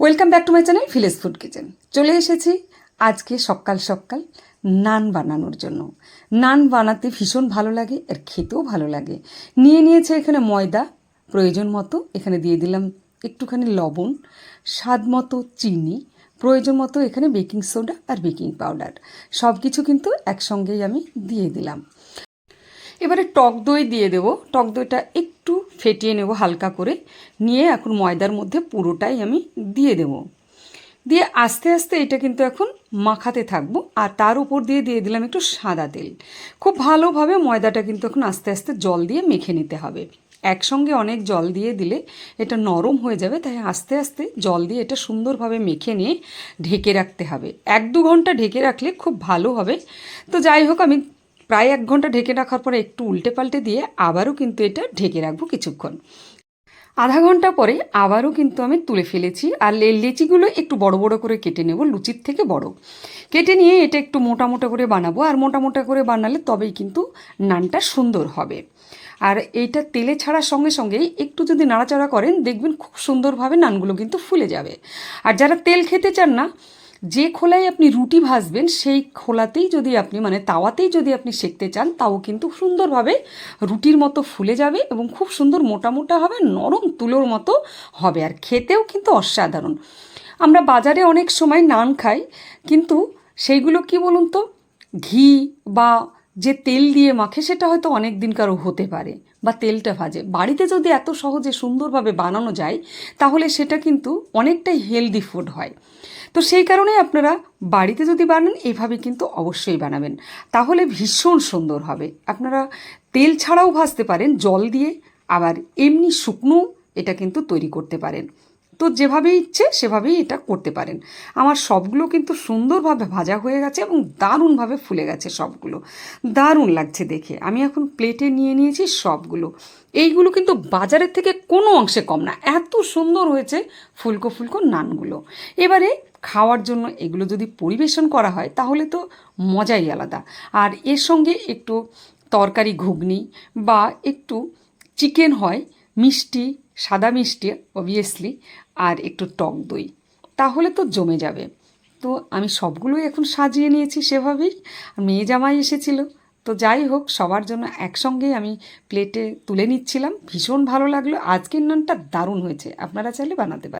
Welcome back to my channel village food kitchen চলে এসেছি আজকে সকাল সকাল নান বানানোর জন্য। নান বানাতে ভীষণ ভালো লাগে আর খেতেও ভালো লাগে। নিয়ে নিয়েছে এখানে ময়দা, প্রয়োজন মতো। এখানে দিয়ে দিলাম একটুখানি লবণ, স্বাদ মতো চিনি, প্রয়োজন মতো এখানে বেকিং সোডা আর বেকিং পাউডার। সব কিছু কিন্তু একসঙ্গেই আমি দিয়ে দিলাম। এবারে টক দই দিয়ে দেবো। টক দইটা একটু ফেটিয়ে নেব হালকা করে। নিয়ে এখন ময়দার মধ্যে পুরোটাই আমি দিয়ে দেব। দিয়ে আস্তে আস্তে এটা কিন্তু এখন মাখাতে থাকব। আর তার উপর দিয়ে দিয়ে দিলাম একটু সাদা তেল। খুব ভালোভাবে ময়দাটা কিন্তু এখন আস্তে আস্তে জল দিয়ে মেখে নিতে হবে। একসঙ্গে অনেক জল দিয়ে দিলে এটা নরম হয়ে যাবে, তাই আস্তে আস্তে জল দিয়ে এটা সুন্দরভাবে মেখে নিয়ে ঢেকে রাখতে হবে। এক দু ঘণ্টা ঢেকে রাখলে খুব ভালো হবে। তো যাই হোক, আমি প্রায় এক ঘণ্টা ঢেকে রাখার পরে একটু উল্টে পাল্টে দিয়ে আবারও কিন্তু এটা ঢেকে রাখব কিছুক্ষণ। আধা ঘণ্টা পরে আবারও কিন্তু আমি তুলে ফেলেছি আর লেচিগুলো একটু বড় বড় করে কেটে নেব, লুচির থেকে বড়। কেটে নিয়ে এটা একটু মোটা মোটা করে বানাবো আর মোটা মোটা করে বানালে তবেই কিন্তু নানটা সুন্দর হবে। আর এইটা তেলে ছাড়ার সঙ্গে সঙ্গেই একটু যদি নাড়াচাড়া করেন দেখবেন খুব সুন্দরভাবে নানগুলো কিন্তু ফুলে যাবে। আর যারা তেল খেতে চান না যে খোলায় আপনি রুটি ভাজবেন, সেই খোলাতেই যদি আপনি মানে তাওয়াতেই যদি আপনি সেঁকতে চান, তাও কিন্তু সুন্দরভাবে রুটির মতো ফুলে যাবে এবং খুব সুন্দর মোটা মোটা হবে, নরম তুলোর মতো হবে। আর খেতেও কিন্তু অসাধারণ। আমরা বাজারে অনেক সময় নান খাই, কিন্তু সেইগুলো কি বলুন তো? ঘি বা যে তেল দিয়ে মাখে, সেটা হয়তো অনেক দিনকারও হতে পারে বা তেলটা ভাজে। বাড়িতে যদি এত সহজে সুন্দরভাবে বানানো যায়, তাহলে সেটা কিন্তু অনেকটাই হেলদি ফুড হয়। তো সেই কারণে আপনারা বাড়িতে যদি বানান এভাবে কিন্তু অবশ্যই বানাবেন। তাহলে ভীষণ সুন্দর হবে। আপনারা তেল ছাড়াও ভাজতে পারেন, জল দিয়ে, আবার এমনি শুকনো এটা কিন্তু তৈরি করতে পারেন। তো যেভাবে ইচ্ছে সেভাবেই এটা করতে পারেন। আমার সবগুলো কিন্তু সুন্দরভাবে ভাজা হয়ে গেছে এবং দারুণভাবে ফুলে গেছে সবগুলো। দারুণ লাগছে দেখে। আমি এখন প্লেটে নিয়ে নিয়েছি সবগুলো। এইগুলো কিন্তু বাজারের থেকে কোনো অংশে কম না। এত সুন্দর হয়েছে ফুলকো ফুলকো নানগুলো। এবারে খাওয়ার জন্য এগুলো যদি পরিবেশন করা হয় তাহলে তো মজাই আলাদা। আর এর সঙ্গে একটু তরকারি ঘুগনি বা একটু চিকেন হয়, মিষ্টি, সাদা মিষ্টি অবভিয়াসলি আর একটু টক দই, তাহলে তো জমে যাবে। তো আমি সবগুলোই এখন সাজিয়ে নিয়েছি সেভাবেই। মেয়ে জামাই এসেছিল। তো যাই হোক, সবার জন্য একসঙ্গেই আমি প্লেটে তুলে নিচ্ছিলাম। ভীষণ ভালো লাগল। আজকের নানটা দারুণ হয়েছে। আপনারা চাইলে বানাতে পারেন।